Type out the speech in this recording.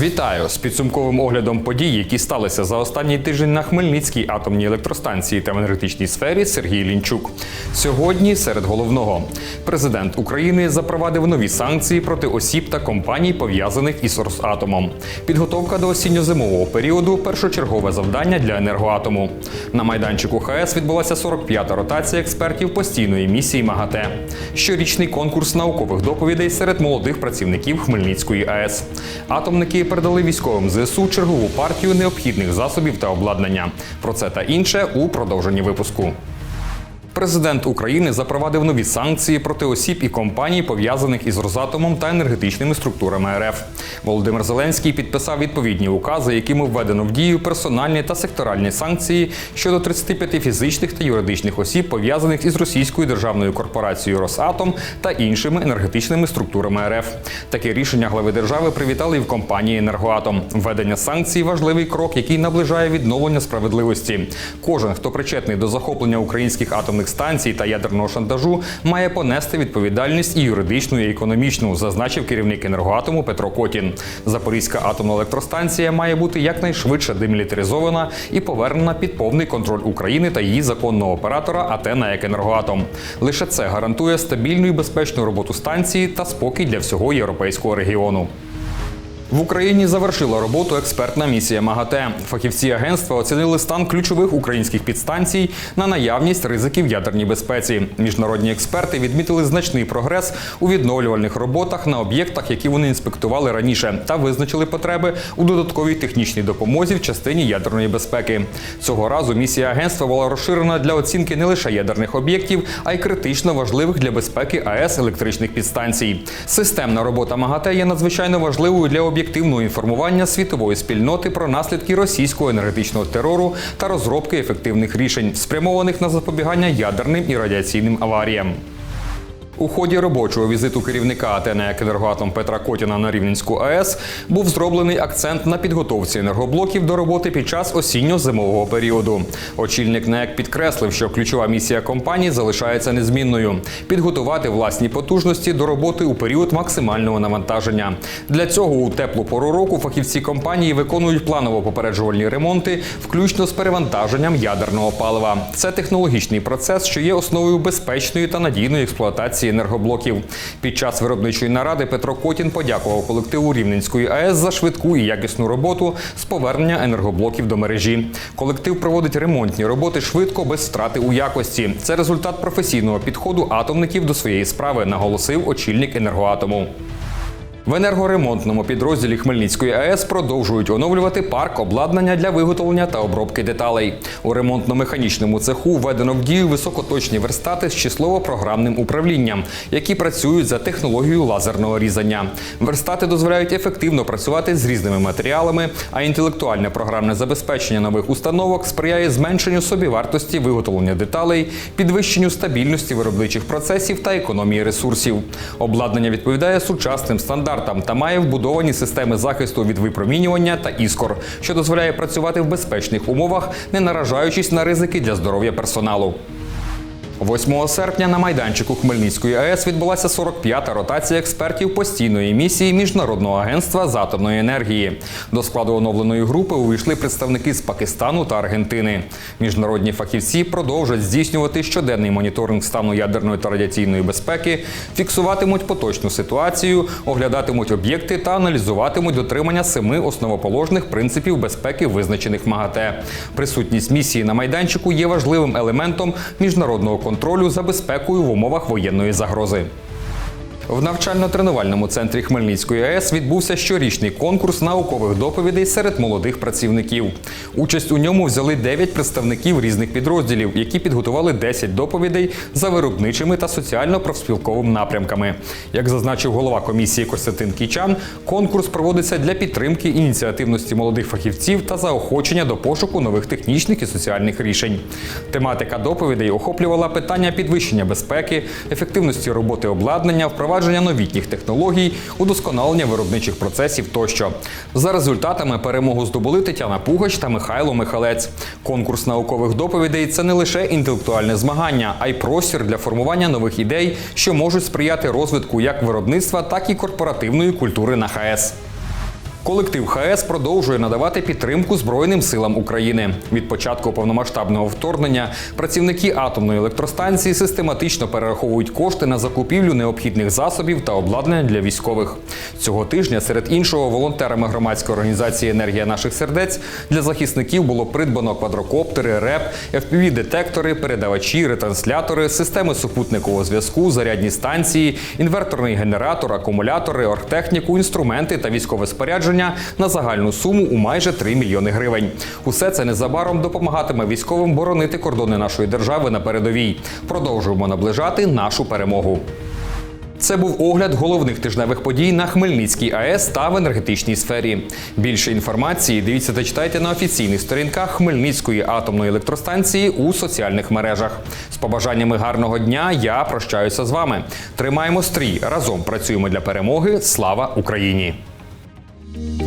Вітаю з підсумковим оглядом подій, які сталися за останній тиждень на Хмельницькій атомній електростанції та в енергетичній сфері Сергій Лінчук. Сьогодні серед головного президент України запровадив нові санкції проти осіб та компаній, пов'язаних із Росатомом. Підготовка до осінньо-зимового періоду першочергове завдання для енергоатому. На майданчику ХАЕС відбулася 45-та ротація експертів постійної місії МАГАТЕ. Щорічний конкурс наукових доповідей серед молодих працівників Хмельницької АЕС. Атомники передали військовим ЗСУ чергову партію необхідних засобів та обладнання. Про це та інше у продовженні випуску. Президент України запровадив нові санкції проти осіб і компаній, пов'язаних із Росатомом та енергетичними структурами РФ. Володимир Зеленський підписав відповідні укази, якими введено в дію персональні та секторальні санкції щодо 35 фізичних та юридичних осіб, пов'язаних із російською державною корпорацією Росатом та іншими енергетичними структурами РФ. Таке рішення глави держави привітали і в компанії Енергоатом. Введення санкцій важливий крок, який наближає відновлення справедливості. Кожен, хто причетний до захоплення українських атомних станцій та ядерного шантажу, має понести відповідальність і юридичну, і економічну, зазначив керівник енергоатому Петро Котін. Запорізька атомна електростанція має бути якнайшвидше демілітаризована і повернена під повний контроль України та її законного оператора АТ «НАЕК Енергоатом». Лише це гарантує стабільну і безпечну роботу станції та спокій для всього європейського регіону. В Україні завершила роботу експертна місія МАГАТЕ. Фахівці агентства оцінили стан ключових українських підстанцій на наявність ризиків ядерній безпеці. Міжнародні експерти відмітили значний прогрес у відновлювальних роботах на об'єктах, які вони інспектували раніше, та визначили потреби у додатковій технічній допомозі в частині ядерної безпеки. Цього разу місія агентства була розширена для оцінки не лише ядерних об'єктів, а й критично важливих для безпеки АЕС електричних підстанцій. Системна робота МАГАТЕ є надзвичайно важливою для об'єктивного інформування світової спільноти про наслідки російського енергетичного терору та розробки ефективних рішень, спрямованих на запобігання ядерним і радіаційним аваріям. У ході робочого візиту керівника АТ Енергоатом Петра Котіна на Рівненську АЕС був зроблений акцент на підготовці енергоблоків до роботи під час осінньо-зимового періоду. Очільник НАЕК підкреслив, що ключова місія компанії залишається незмінною підготувати власні потужності до роботи у період максимального навантаження. Для цього у теплу пору року фахівці компанії виконують планово-попереджувальні ремонти, включно з перевантаженням ядерного палива. Це технологічний процес, що є основою безпечної та надійної експлуатації енергоблоків. Під час виробничої наради Петро Котін подякував колективу Рівненської АЕС за швидку і якісну роботу з повернення енергоблоків до мережі. Колектив проводить ремонтні роботи швидко, без втрати у якості. Це результат професійного підходу атомників до своєї справи, наголосив очільник енергоатому. В енергоремонтному підрозділі Хмельницької АЕС продовжують оновлювати парк обладнання для виготовлення та обробки деталей. У ремонтно-механічному цеху введено в дію високоточні верстати з числово-програмним управлінням, які працюють за технологією лазерного різання. Верстати дозволяють ефективно працювати з різними матеріалами, а інтелектуальне програмне забезпечення нових установок сприяє зменшенню собівартості виготовлення деталей, підвищенню стабільності виробничих процесів та економії ресурсів. Обладнання відповідає сучасним стандартам та має вбудовані системи захисту від випромінювання та іскор, що дозволяє працювати в безпечних умовах, не наражаючись на ризики для здоров'я персоналу. 8 серпня на майданчику Хмельницької АЕС відбулася 45-та ротація експертів постійної місії Міжнародного агентства з атомної енергії. До складу оновленої групи увійшли представники з Пакистану та Аргентини. Міжнародні фахівці продовжать здійснювати щоденний моніторинг стану ядерної та радіаційної безпеки, фіксуватимуть поточну ситуацію, оглядатимуть об'єкти та аналізуватимуть дотримання семи основоположних принципів безпеки, визначених МАГАТЕ. Присутність місії на майданчику є важливим елементом міжнародного контролю за безпекою в умовах воєнної загрози. В навчально-тренувальному центрі Хмельницької АЕС відбувся щорічний конкурс наукових доповідей серед молодих працівників. Участь у ньому взяли 9 представників різних підрозділів, які підготували 10 доповідей за виробничими та соціально-профспілковими напрямками. Як зазначив голова комісії Костянтин Кічан, конкурс проводиться для підтримки ініціативності молодих фахівців та заохочення до пошуку нових технічних і соціальних рішень. Тематика доповідей охоплювала питання підвищення безпеки, ефективності роботи обладнання, впровадження новітніх технологій, удосконалення виробничих процесів тощо. За результатами перемогу здобули Тетяна Пугач та Михайло Михалець. Конкурс наукових доповідей це не лише інтелектуальне змагання, а й простір для формування нових ідей, що можуть сприяти розвитку як виробництва, так і корпоративної культури на ХАЕС. Колектив ХАЕС продовжує надавати підтримку Збройним силам України. Від початку повномасштабного вторгнення працівники атомної електростанції систематично перераховують кошти на закупівлю необхідних засобів та обладнання для військових. Цього тижня, серед іншого, волонтерами громадської організації Енергія наших сердець для захисників було придбано квадрокоптери, РЕП, FPV-детектори, передавачі, ретранслятори, системи супутникового зв'язку, зарядні станції, інверторний генератор, акумулятори, оргтехніку, інструменти та військове спорядження на загальну суму у майже 3 мільйони гривень. Усе це незабаром допомагатиме військовим боронити кордони нашої держави на передовій. Продовжуємо наближати нашу перемогу. Це був огляд головних тижневих подій на Хмельницькій АЕС та в енергетичній сфері. Більше інформації дивіться та читайте на офіційних сторінках Хмельницької атомної електростанції у соціальних мережах. З побажаннями гарного дня я прощаюся з вами. Тримаємо стрій разом працюємо для перемоги. Слава Україні! thank you